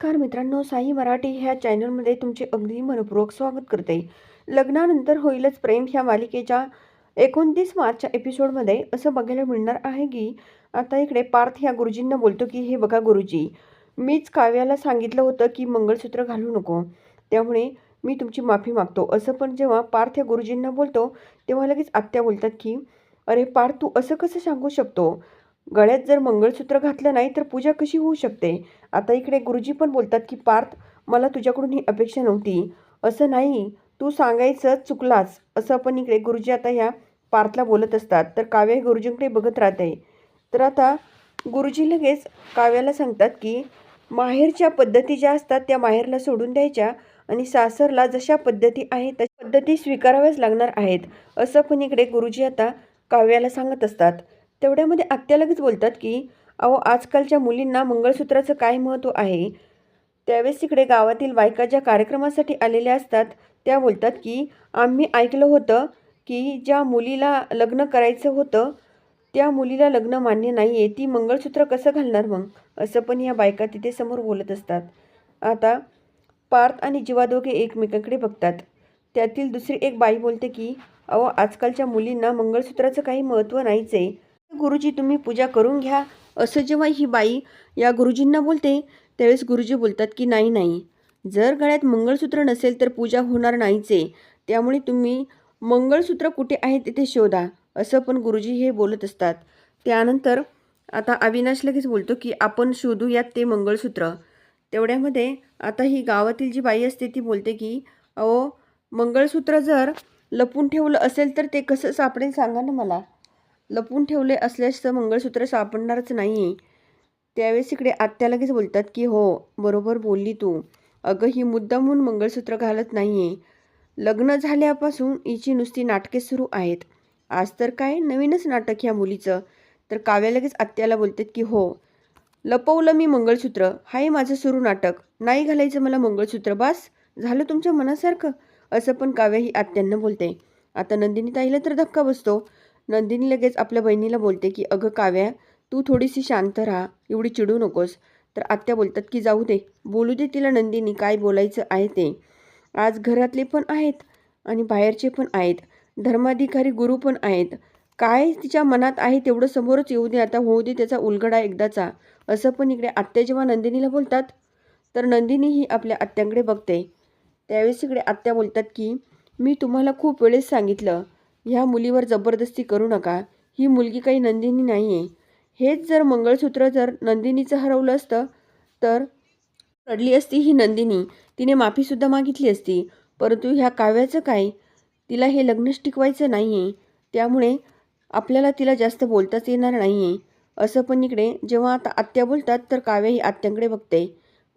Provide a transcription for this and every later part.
नमस्कार मित्रांनो साई मराठी ह्या चॅनलमध्ये तुमचे अगदी मनपूर्वक स्वागत करते. लग्नानंतर होईलच प्रेम ह्या मालिकेच्या एकोणतीस मार्चच्या एपिसोडमध्ये. असं बघायला मिळणार आहे की आता इकडे पार्थ ह्या गुरुजींना बोलतो की हे बघा गुरुजी मीच काव्याला सांगितलं होतं की मंगळसूत्र घालू नको. त्यामुळे मी तुमची माफी मागतो. असं पण जेव्हा पार्थ ह्या गुरुजींना बोलतो तेव्हा लगेच आत्या बोलतात की अरे पार्थ तू असं कसं सांगू शकतो? गळ्यात जर मंगळसूत्र घातलं नाही तर पूजा कशी होऊ शकते? आता इकडे गुरुजी पण बोलतात की पार्थ मला तुझ्याकडून ही अपेक्षा नव्हती. असं नाही तू सांगायचं चुकलास. असं पण इकडे गुरुजी आता ह्या पार्थला बोलत असतात. तर काव्या हे गुरुजींकडे बघत राहते. तर आता गुरुजी लगेच काव्याला सांगतात की माहेरच्या पद्धती ज्या असतात त्या माहेरला सोडून द्यायच्या आणि सासरला जशा पद्धती आहेत तशा पद्धती स्वीकाराव्याच लागणार आहेत. असं पण इकडे गुरुजी आता काव्याला सांगत असतात. तेवढ्यामध्ये आत्या लगेच बोलतात की अहो आजकालच्या मुलींना मंगळसूत्राचं काय महत्त्व आहे? त्यावेळेस तिकडे गावातील बायका ज्या कार्यक्रमासाठी आलेल्या असतात त्या बोलतात की आम्ही ऐकलं होतं की ज्या मुलीला लग्न करायचं होतं त्या मुलीला लग्न मान्य नाही आहे ती मंगळसूत्र कसं घालणार मग? असं पण या बायका तिथे समोर बोलत असतात. आता पार्थ आणि जीवा दोघे एकमेकांकडे बघतात. त्यातील दुसरी एक बाई बोलते की अहो आजकालच्या मुलींना मंगळसूत्राचं काही महत्त्व नाहीच आहे गुरुजी तुम्ही पूजा करून घ्या. असं जेव्हा ही बाई या गुरुजींना बोलते त्यावेळेस गुरुजी बोलतात की नाही नाही. जर गळ्यात मंगळसूत्र नसेल तर पूजा होणार नाहीच आहे. त्यामुळे तुम्ही मंगळसूत्र कुठे आहे तिथे शोधा. असं पण गुरुजी हे बोलत असतात. त्यानंतर आता अविनाश लगेच बोलतो की आपण शोधूयात ते मंगळसूत्र. तेवढ्यामध्ये आता ही गावातील जी बाई असते ती बोलते की अहो मंगळसूत्र जर लपून ठेवलं असेल तर ते कसं सापडेल सांगा ना मला. लपून ठेवले असल्यास तर मंगळसूत्र सापडणारच नाही आहे त्यावेळेस इकडे आत्या लगेच बोलतात की हो बरोबर बोलली तू. अगं ही मुद्दामून मंगळसूत्र घालत नाही आहे लग्न झाल्यापासून हिची नुसती नाटके सुरू आहेत. आज तर काय? नवीनच नाटक ह्या मुलीचं. तर काव्या लगेच आत्याला बोलतात की हो लपवलं मी मंगळसूत्र. हाय माझं सुरू नाटक. नाही घालायचं मला मंगळसूत्र बास. झालं तुमच्या मनासारखं. असं पण काव्या ही आत्यांना बोलते. आता नंदिनी ताईला तर धक्का बसतो. नंदिनी लगेच आपल्या बहिणीला बोलते की अगं काव्या तू थोडीशी शांत राहा एवढी चिडू नकोस. तर आत्या बोलतात की जाऊ दे बोलू दे तिला नंदिनी काय बोलायचं आहे ते. आज घरातले पण आहेत आणि बाहेरचे पण आहेत. धर्माधिकारी गुरु पण आहेत. काय तिच्या मनात आहे तेवढं समोरच येऊ दे आता होऊ दे त्याचा उलगडा एकदाचा. असं पण इकडे आत्या जेव्हा नंदिनीला बोलतात तर नंदिनी ही आपल्या आत्यांकडे बघते. त्यावेळेस इकडे आत्या बोलतात की मी तुम्हाला खूप वेळेस सांगितलं ह्या मुलीवर जबरदस्ती करू नका. ही मुलगी काही नंदिनी नाही आहे हेच जर मंगळसूत्र जर नंदिनीचं हरवलं असतं तर रडली असती ही नंदिनी. तिने माफीसुद्धा मागितली असती. परंतु ह्या काव्याचं काय? तिला हे लग्नच टिकवायचं नाही आहे त्यामुळे आपल्याला तिला जास्त बोलताच येणार नाही आहे असं पण इकडे जेव्हा आता आत्या बोलतात तर काव्या ही आत्यांकडे बघते.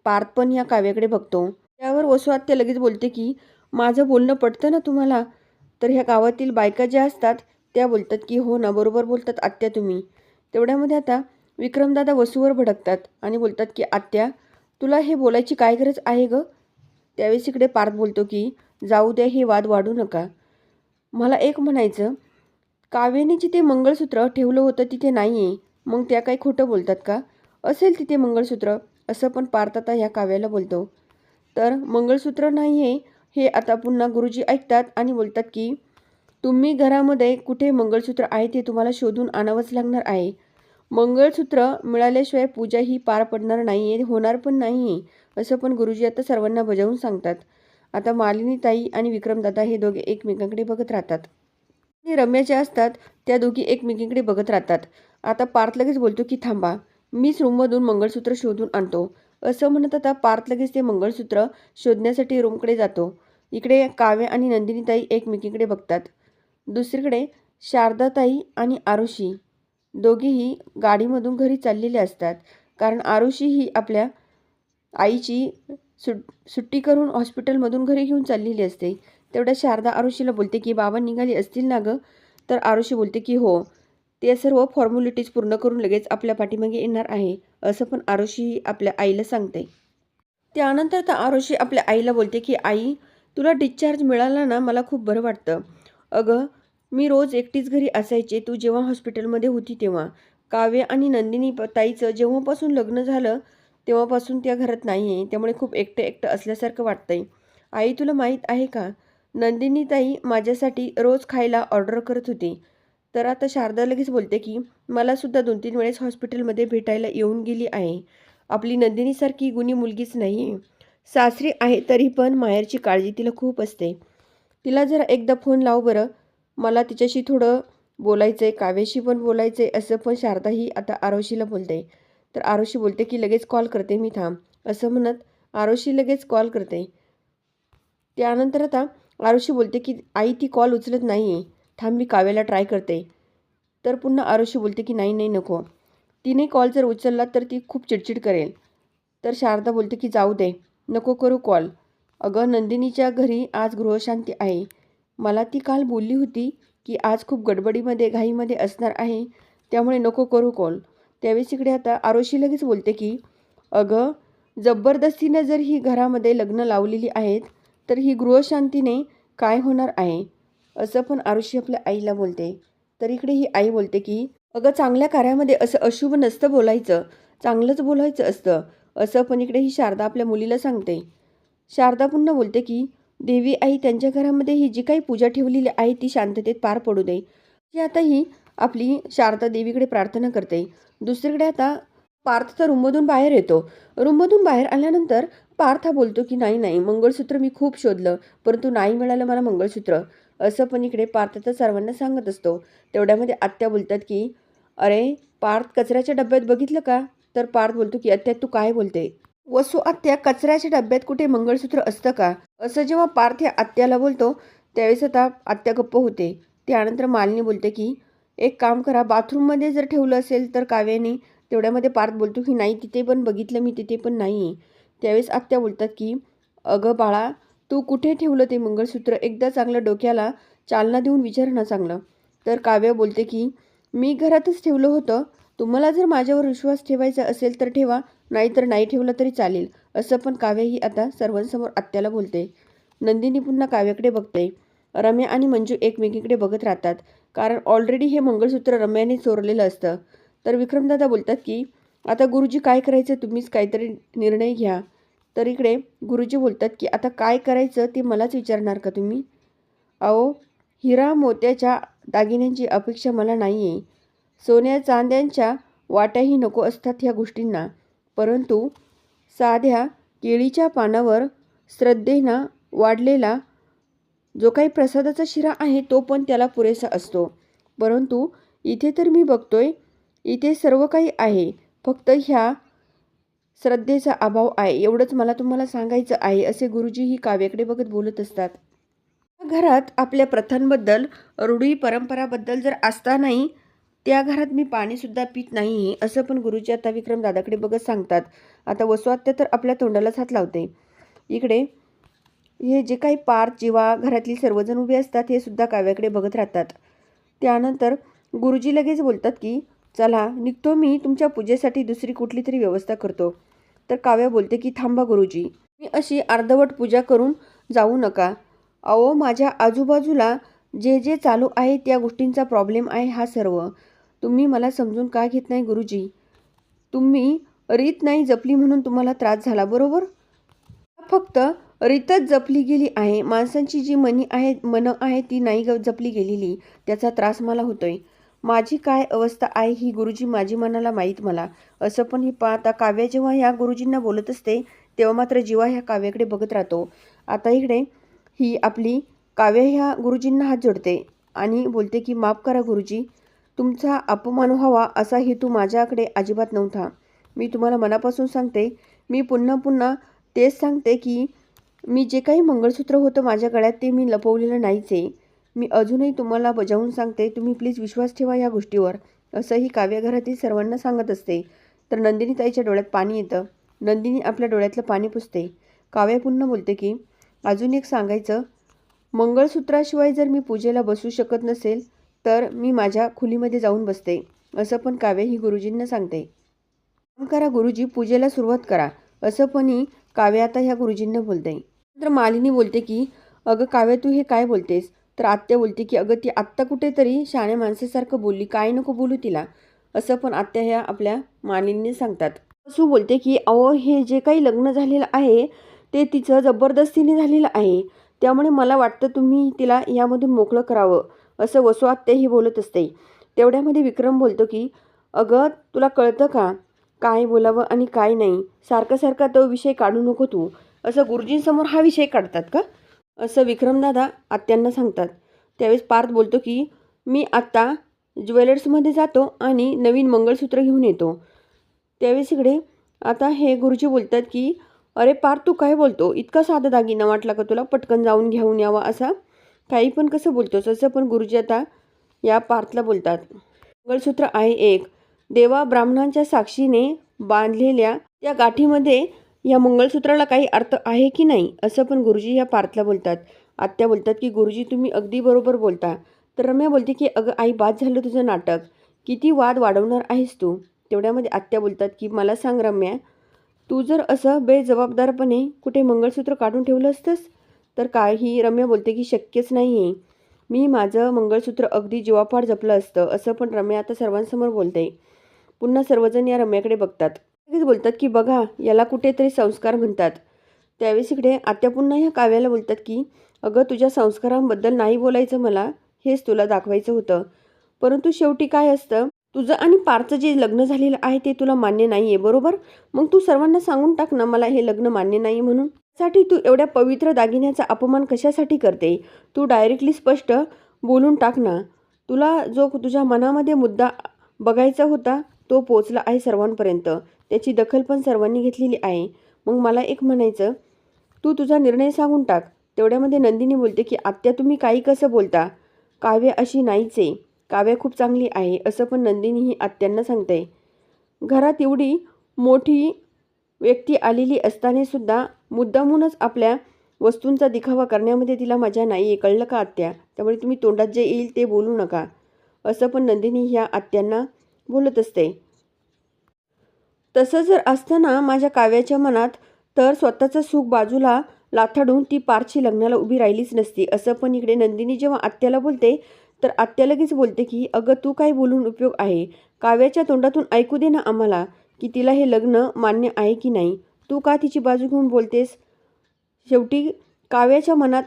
पार्थ पण ह्या काव्याकडे बघतो. त्यावर वसू आत्या लगेच बोलते की माझं बोलणं पटतं ना तुम्हाला? तर ह्या गावातील बायका ज्या असतात त्या बोलतात की हो ना बरोबर बोलतात आत्या तुम्ही. तेवढ्यामध्ये आता विक्रमदादा वसूवर भडकतात आणि बोलतात की आत्या तुला हे बोलायची काय गरज आहे गं? त्यावेळेस इकडे पार्थ बोलतो की जाऊ द्या हे वाद वाढू नका. मला एक म्हणायचं काव्याने जिथे मंगळसूत्र ठेवलं होतं तिथे नाही आहे मग त्या काही खोटं बोलतात का? असेल तिथे मंगळसूत्र. असं पण पार्थ आता ह्या काव्याला बोलतो. तर मंगळसूत्र नाही आहे हे आता पुन्हा गुरुजी ऐकतात आणि बोलतात की तुम्ही घरामध्ये कुठे मंगळसूत्र आहे ते तुम्हाला शोधून आणावंच लागणार आहे. मंगळसूत्र मिळाल्याशिवाय पूजा ही पार पडणार नाही आहे होणार पण नाही. आहे असं पण गुरुजी आता सर्वांना बजावून सांगतात. आता मालिनी ताई आणि विक्रमदादा हे दोघे एकमेकांकडे बघत राहतात. आणि रम्या ज्या असतात त्या दोघी एकमेकींकडे बघत राहतात. आता पार्थ लगेच बोलतो की थांबा मीच रूममधून मंगळसूत्र शोधून आणतो. असं म्हणत आता पार्थ लगेच ते मंगळसूत्र शोधण्यासाठी रूमकडे जातो. इकडे काव्य आणि नंदिनीताई एकमेकीकडे बघतात. दुसरीकडे शारदाताई आणि आरुषी. दोघीही गाडीमधून घरी चाललेले असतात. कारण आरुषी ही आपल्या आईची सुट सुट्टी करून हॉस्पिटलमधून घरी घेऊन चाललेली असते. तेवढ्या शारदा आरुषीला बोलते की बाबा निघाली असतील ना गं? तर आरुषी बोलते की हो. ते सर्व फॉर्मॅलिटीज पूर्ण करून लगेच आपल्या पाठीमागे येणार आहे असं पण आरोशी आपल्या आईला सांगते त्यानंतर तर आरोशी आपल्या आईला बोलते की आई तुला डिस्चार्ज मिळाला ना मला खूप बरं वाटतं. अगं मी रोज एकटीच घरी असायचे तू जेव्हा हॉस्पिटलमध्ये होती तेव्हा. काव्य आणि नंदिनी ताईचं जेव्हापासून लग्न झालं तेव्हापासून त्या घरात नाही आहे त्यामुळे खूप एकटं एकटं असल्यासारखं वाटतंय. आई तुला माहीत आहे का? नंदिनी ताई माझ्यासाठी रोज खायला ऑर्डर करत होती. तर आता शारदा लगेच बोलते की मलासुद्धा दोन तीन वेळेस हॉस्पिटलमध्ये भेटायला येऊन गेली आहे. आपली नंदिनीसारखी गुणी मुलगीच नाही. आहे सासरी आहे तरी पण माहेरची काळजी तिला खूप असते. तिला जरा एकदा फोन लाव बरं. मला तिच्याशी थोडं बोलायचं आहे काव्याशी पण बोलायचं आहे असं पण शारदा ही आता आरोशीला बोलते. तर आरोशी बोलते की लगेच कॉल करते मी थांब. असं म्हणत आरोशी लगेच कॉल करते. त्यानंतर आता आरुषी बोलते की आई ती कॉल उचलत नाही आहे थांब मी काव्याला ट्राय करते. तर पुन्हा आरुषी बोलते की नाही नाही नको. तिने कॉल जर उचलला तर ती खूप चिडचिड करेल. तर शारदा बोलते की जाऊ दे. नको करू कॉल अगं नंदिनीच्या घरी आज गृहशांती आहे. मला ती काल बोलली होती की आज खूप गडबडीमध्ये घाईमध्ये असणार आहे. त्यामुळे नको करू कॉल त्यावेळेस इकडे आता आरोशी लगेच बोलते की अगं जबरदस्तीनं जर ही घरामध्ये लग्न लावलेली आहेत तर ही गृहशांतीने काय होणार आहे? असं पण आरुषी आपल्या आईला बोलते. तर इकडे ही आई बोलते की अगं चांगल्या कार्यामध्ये असं अशुभ नसतं बोलायचं. चांगलंच बोलायचं असतं. असं पण इकडे ही शारदा आपल्या मुलीला सांगते. शारदा पुन्हा बोलते की देवी आई त्यांच्या घरामध्ये ही जी काही पूजा ठेवलेली आहे ती शांततेत पार पडू दे. ही आता ही आपली शारदा देवीकडे प्रार्थना करते. दुसरीकडे आता पार्थ तर रूममधून बाहेर येतो. रूममधून बाहेर आल्यानंतर पार्थ हा बोलतो की नाही नाही मंगळसूत्र मी खूप शोधलं. परंतु नाही मिळालं मला मंगळसूत्र. असं पण इकडे पार्थ तर सर्वांना सांगत असतो. तेवढ्यामध्ये आत्या बोलतात की अरे पार्थ कचऱ्याच्या डब्यात बघितलं का? तर पार्थ बोलतो की आत्या तू काय बोलते? वसू आत्या कचऱ्याच्या डब्यात कुठे मंगळसूत्र असतं का? असं जेव्हा पार्थ या आत्याला बोलतो त्यावेळेस आता आत्या गप्प होते. त्यानंतर मालिनी बोलते की एक काम करा बाथरूममध्ये जर ठेवलं असेल तर काव्याने तेवढ्यामध्ये पार्थ बोलतो की नाही तिथे पण बघितलं मी तिथे पण नाही. त्यावेळेस आत्या बोलतात की अगं बाळा तू कुठे ठेवलं ते मंगळसूत्र? एकदा चांगलं डोक्याला चालना देऊन विचार ना चांगलं. तर काव्य बोलते की मी घरातच ठेवलं होतं. तुम्हाला जर माझ्यावर विश्वास ठेवायचा असेल तर ठेवा नाहीतर नाही ठेवलं तरी चालेल. असं पण काव्य ही आता सर्वांसमोर आत्याला बोलते. नंदिनी पुन्हा काव्याकडे बघते. रम्या आणि मंजू एकमेकीकडे बघत राहतात. कारण ऑलरेडी हे मंगळसूत्र रम्याने चोरलेलं असतं. तर विक्रमदादा बोलतात की आता गुरुजी काय करायचं? तुम्हीच काहीतरी निर्णय घ्या. तर इकडे गुरुजी बोलतात की आता काय करायचं ते मलाच विचारणार का तुम्ही? अहो हिरा मोत्याच्या दागिन्यांची अपेक्षा मला नाही आहे सोन्या चांद्यांच्या वाट्याही नको असतात ह्या गोष्टींना. परंतु साध्या केळीच्या पानावर श्रद्धेनं वाढलेला जो काही प्रसादाचा शिरा आहे तो पण त्याला पुरेसा असतो. परंतु इथे तर मी बघतोय इथे सर्व काही आहे. फक्त ह्या श्रद्धेचा अभाव आहे. एवढंच मला तुम्हाला सांगायचं आहे असे गुरुजी ही काव्याकडे बघत बोलत असतात. घरात आपल्या प्रथांबद्दल रूढी परंपराबद्दल जर असतानाही त्या घरात मी पाणीसुद्धा पित नाही असं पण गुरुजी आता विक्रम दादाकडे बघत सांगतात. आता वसुआत्या तर आपल्या तोंडालाच हात लावते. इकडे हे जे काही पार्थ जीवा घरातली सर्वजण उभे असतात हे सुद्धा काव्याकडे बघत राहतात. त्यानंतर गुरुजी लगेच बोलतात की चला निघतो मी तुमच्या पूजेसाठी दुसरी कुठली तरी व्यवस्था करतो. तर काव्या बोलते की थांबा गुरुजी मी अशी अर्धवट पूजा करून जाऊ नका. अहो माझ्या आजूबाजूला जे जे चालू आहे त्या गोष्टींचा प्रॉब्लेम आहे हा सर्व. तुम्ही मला समजून का घेत नाही गुरुजी? तुम्ही रीत नाही जपली म्हणून तुम्हाला त्रास झाला बरोबर? फक्त रीतच जपली गेली आहे. माणसांची जी मनी आहे मनं आहे ती नाही ग जपली गेलेली. त्याचा त्रास मला होतोय. माझी काय अवस्था आहे ही गुरुजी माझी मनाला माहीत मला. असं पण ही पाहता काव्य जेव्हा ह्या गुरुजींना बोलत असते तेव्हा मात्र जीवा ह्या काव्याकडे बघत राहतो. आता इकडे ही आपली काव्य ह्या गुरुजींना हात जोडते आणि बोलते की माफ करा गुरुजी तुमचा अपमान व्हावा असा हेतू माझ्याकडे अजिबात नव्हता. मी तुम्हाला मनापासून सांगते मी पुन्हा पुन्हा तेच सांगते की मी जे काही मंगळसूत्र होतं माझ्या गळ्यात ते मी लपवलेलं नाहीच आहे. मी अजूनही तुम्हाला बजावून सांगते तुम्ही प्लीज विश्वास ठेवा या गोष्टीवर. असंही काव्यघरातील सर्वांना सांगत असते. तर नंदिनी ताईच्या डोळ्यात पाणी येतं. नंदिनी आपल्या डोळ्यातलं पाणी पुसते. काव्य पुन्हा बोलते की अजून एक सांगायचं. मंगळसूत्राशिवाय जर मी पूजेला बसू शकत नसेल तर मी माझ्या खुलीमध्ये जाऊन बसते. असं पण काव्य ही गुरुजींना सांगते. काम करा गुरुजी पूजेला सुरुवात करा. असं पण ही काव्य आता ह्या गुरुजींना बोलते. तर मालिनी बोलते की अगं काव्य तू हे काय बोलतेस? तर आत्या बोलते की अगं ती आत्ता कुठेतरी शाण्या माणसासारखं बोलली. काय नको बोलू तिला. असं पण आत्या ह्या आपल्या मालिनीने सांगतात. असू बोलते की अहो हे जे काही लग्न झालेलं आहे ते तिचं जबरदस्तीने झालेलं आहे. त्यामुळे मला वाटतं तुम्ही तिला यामधून मोकळं करावं. असं वसू आत्याही बोलत असते. तेवढ्यामध्ये विक्रम बोलतो की अगं तुला कळतं का? काय बोलावं आणि काय नाही? सारखं सारखा तो विषय काढू नको तू. असं गुरुजींसमोर हा विषय काढतात का? असं विक्रमदादा आत्यांना सांगतात. त्यावेळेस पार्थ बोलतो की मी आत्ता ज्वेलर्समध्ये जातो आणि नवीन मंगळसूत्र घेऊन येतो. त्यावेळेस इकडे आता हे गुरुजी बोलतात की अरे पार तू काय बोलतो? इतका साधा दागिना वाटला का तुला? पटकन जाऊन घेऊन यावा असा? काही पण कसं बोलतोस? असं पण गुरुजी आता या पार्थला बोलतात. मंगळसूत्र आहे एक. देवा ब्राह्मणांच्या साक्षीने बांधलेल्या त्या गाठीमध्ये या मंगळसूत्राला काही अर्थ आहे की नाही असं पण गुरुजी ह्या पार्थला बोलतात. आत्या बोलतात की गुरुजी तुम्ही अगदी बरोबर बोलता. तर रम्या बोलते की अगं आई बाद झालं तुझं नाटक. किती वाद वाढवणार आहेस तू? तेवढ्यामध्ये आत्या बोलतात की मला सांग रम्या तू जर असं बेजबाबदारपणे कुठे मंगळसूत्र काढून ठेवलं असतंस तर काही रम्या बोलते की शक्यच नाही आहे मी माझं मंगळसूत्र अगदी जीवापाड जपलं असतं असं पण रम्या आता सर्वांसमोर बोलते. पुन्हा सर्वजण या रम्याकडे बघतात. बोलतात की बघा याला कुठेतरी संस्कार म्हणतात. त्यावेळेस इकडे आत्या पुन्हा ह्या काव्याला बोलतात की अगं तुझ्या संस्कारांबद्दल नाही बोलायचं मला हेच तुला दाखवायचं होतं. परंतु शेवटी काय असतं तुझं आणि पारचं जे लग्न झालेलं आहे ते तुला मान्य नाही आहे बरोबर? मग तू सर्वांना सांगून टाक ना मला हे लग्न मान्य नाही म्हणून. साठी तू एवढ्या पवित्र दागिन्याचा अपमान कशासाठी करते? तू डायरेक्टली स्पष्ट बोलून टाक ना. तुला जो तुझ्या मनामध्ये मुद्दा बघायचा होता तो पोचला आहे सर्वांपर्यंत. त्याची दखल पण सर्वांनी घेतलेली आहे. मग मला एक म्हणायचं तू तुझा निर्णय सांगून टाक. तेवढ्यामध्ये नंदिनी बोलते की आत्या तुम्ही काही कसं बोलता? काव्य अशी नाहीच आहे. काव्य खूप चांगली आहे असं पण नंदिनी ही आत्यांना सांगते घरात एवढी मोठी व्यक्ती आलेली असतानासुद्धा मुद्दामूनच आपल्या वस्तूंचा दिखावा करण्यामध्ये तिला मजा नाही आहे कळलं का आत्या? त्यामुळे तुम्ही तोंडात जे येईल ते बोलू नका. असं पण नंदिनी ह्या आत्यांना बोलत असते. तसं जर असताना माझ्या काव्याच्या मनात तर स्वतःचं सुख बाजूला लाथाडून ती पारची लग्नाला उभी राहिलीच नसती. असं पण इकडे नंदिनी जेव्हा आत्याला बोलते तर आत्या लगेच बोलते की अगं तू काय बोलून उपयोग आहे. काव्याच्या तोंडातून ऐकू दे ना आम्हाला की तिला हे लग्न मान्य आहे की नाही. तू का तिची बाजू घेऊन बोलतेस? शेवटी काव्याच्या मनात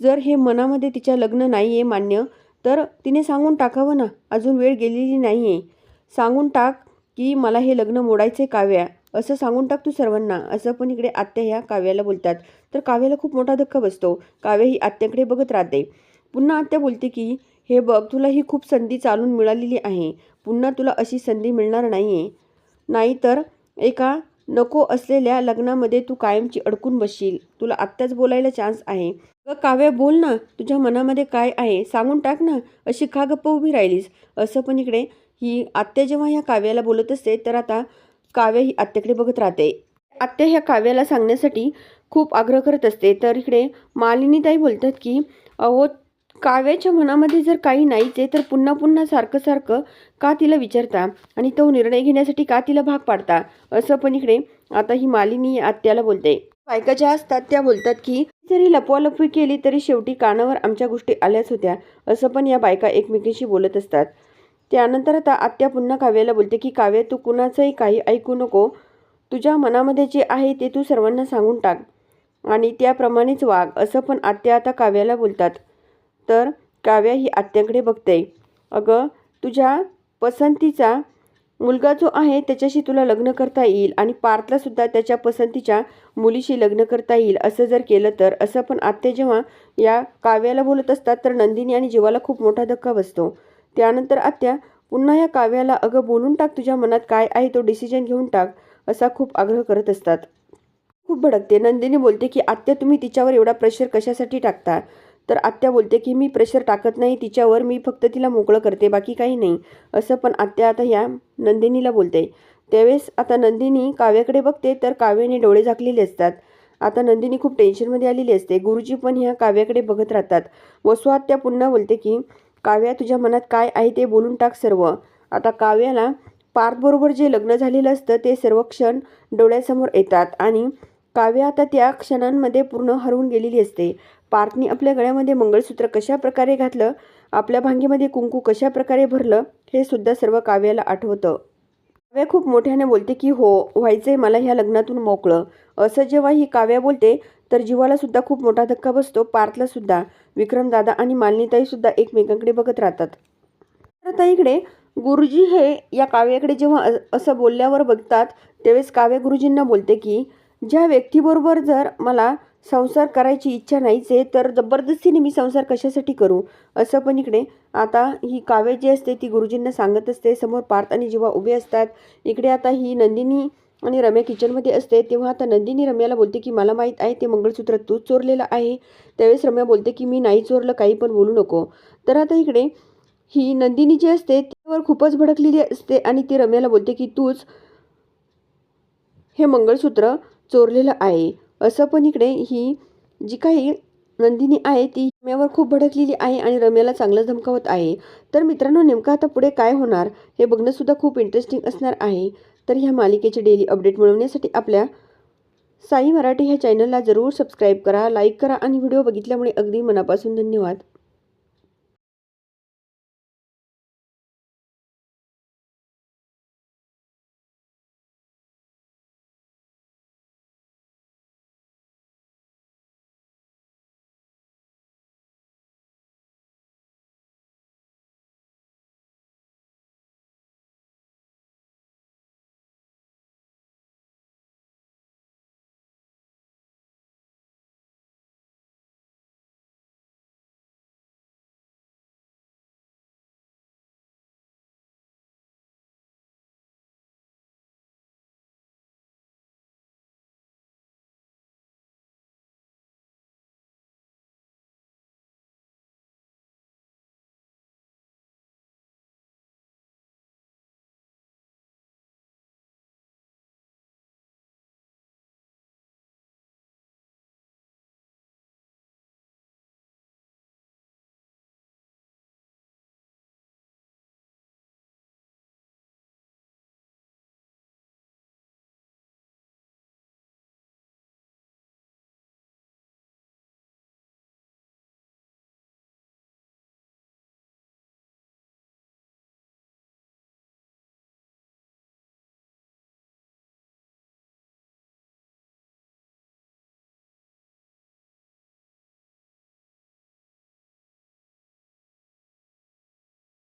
जर हे मनामध्ये तिच्या लग्न नाही आहे मान्य तर तिने सांगून टाकावं ना. अजून वेळ गेलेली नाही आहे सांगून टाक की मला हे लग्न मोडायचं आहे. काव्या असं सांगून टाक तू सर्वांना. असं पण इकडे आत्या ह्या काव्याला बोलतात. तर काव्याला खूप मोठा धक्का बसतो. काव्य ही आत्याकडे बघत राहते. पुन्हा आत्या बोलते की हे बघ तुला ही खूप संधी चालून मिळालेली आहे. पुन्हा तुला अशी संधी मिळणार नाही आहे नाहीतर एका नको असलेल्या लग्नामध्ये तू कायमची अडकून बसशील. तुला आत्ताच बोलायला चान्स आहे. ग काव्या बोल ना. तुझ्या मनामध्ये काय आहे? सांगून टाक ना. अशी का गप्प उभी राहिलीस? असं पण इकडे ही आत्या जेव्हा ह्या काव्याला बोलत असते तर आता काव्य ही आत्याकडे बघत राहते. आत्या ह्या काव्याला सांगण्यासाठी खूप आग्रह करत असते. तर इकडे मालिनीताई बोलतात की अहो काव्याच्या मनामध्ये जर काही नाहीच आहे तर पुन्हा पुन्हा सारखं सारखं का तिला विचारता? आणि तो निर्णय घेण्यासाठी का तिला भाग पाडता? असं पण इकडे आता ही मालिनी आत्याला बोलते. बायका ज्या असतात त्या बोलतात की जरी लपवालपवी केली तरी शेवटी कानावर आमच्या गोष्टी आल्याच होत्या. असं पण या बायका एकमेकींशी बोलत असतात. त्यानंतर आता आत्या पुन्हा काव्याला बोलते की काव्य तू कुणाचंही काही ऐकू नको. तुझ्या मनामध्ये जे आहे ते तू सर्वांना सांगून टाक. आणि त्याप्रमाणेच वाघ असं पण आत्या आता काव्याला बोलतात. तर काव्या ही आत्याकडे बघते. अगं तुझ्या पसंतीचा मुलगा जो आहे त्याच्याशी तुला लग्न करता येईल आणि पार्थलासुद्धा त्याच्या पसंतीच्या मुलीशी लग्न करता येईल असं जर केलं तर असं पण आत्या जेव्हा या काव्याला बोलत असतात तर नंदिनी आणि जीवाला खूप मोठा धक्का बसतो. त्यानंतर आत्या पुन्हा या काव्याला अगं बोलून टाक तुझ्या मनात काय आहे तो डिसिजन घेऊन टाक असा खूप आग्रह करत असतात. खूप भडकते. नंदिनी बोलते की आत्या तुम्ही तिच्यावर एवढा प्रेशर कशासाठी टाकता? तर आत्या बोलते की मी प्रेशर टाकत नाही तिच्यावर मी फक्त तिला मोकळं करते बाकी काही नाही असं पण आत्या आता ह्या नंदिनीला बोलते. त्यावेळेस आता नंदिनी काव्याकडे बघते तर काव्याने डोळे झाकलेले असतात. आता नंदिनी खूप टेन्शनमध्ये आलेली असते. गुरुजी पण ह्या काव्याकडे बघत राहतात. वसुआत्या पुन्हा बोलते की काव्या तुझ्या मनात काय आहे ते बोलून टाक सर्व. आता काव्याला पार्थबरोबर जे लग्न झालेलं असतं ते सर्व क्षण डोळ्यासमोर येतात आणि काव्य आता त्या क्षणांमध्ये पूर्ण हरवून गेलेली असते. पार्थने आपल्या गळ्यामध्ये मंगळसूत्र कशा प्रकारे घातलं आपल्या भांगेमध्ये कुंकू कशा प्रकारे भरलं हे सुद्धा सर्व काव्याला आठवतं. काव्या खूप मोठ्याने बोलते की हो व्हायचंय मला ह्या लग्नातून मोकळं. असं जेव्हा ही काव्या बोलते तर जीवाला सुद्धा खूप मोठा धक्का बसतो पार्थला सुद्धा. विक्रमदादा आणि मालिनीताई सुद्धा एकमेकांकडे बघत राहतात. तर आता इकडे गुरुजी हे या काव्याकडे जेव्हा असं बोलल्यावर बघतात त्यावेळेस काव्य गुरुजींना बोलते की ज्या व्यक्तीबरोबर जर मला संसार करायची इच्छा नाहीच आहे तर जबरदस्तीने मी संसार कशासाठी करू? असं पण इकडे आता ही काव्य जी असते ती गुरुजींना सांगत असते समोर पार्थ आणि जेव्हा उभे असतात. इकडे आता ही नंदिनी आणि रम्या किचनमध्ये असते तेव्हा आता नंदिनी रम्याला बोलते की मला माहीत आहे ते मंगळसूत्र तूच चोरलेलं आहे. त्यावेळेस रम्या बोलते की मी नाही चोरलं काही पण बोलू नको. तर आता इकडे ही नंदिनी जी असते त्यावर खूपच भडकलेली असते आणि ती रम्याला बोलते की तूच हे मंगळसूत्र चोरलेलं आहे. असं पण इकडे ही जी काही नंदिनी आहे ती रम्यावर खूप भडकलेली आहे आणि रम्याला चांगलं धमकावत आहे. तर मित्रांनो नेमकं आता पुढे काय होणार हे बघणंसुद्धा खूप इंटरेस्टिंग असणार आहे. तर ह्या मालिकेचे डेली अपडेट मिळवण्यासाठी आपल्या साई मराठी ह्या चॅनलला जरूर सबस्क्राईब करा लाईक करा आणि व्हिडिओ बघितल्यामुळे अगदी मनापासून धन्यवाद.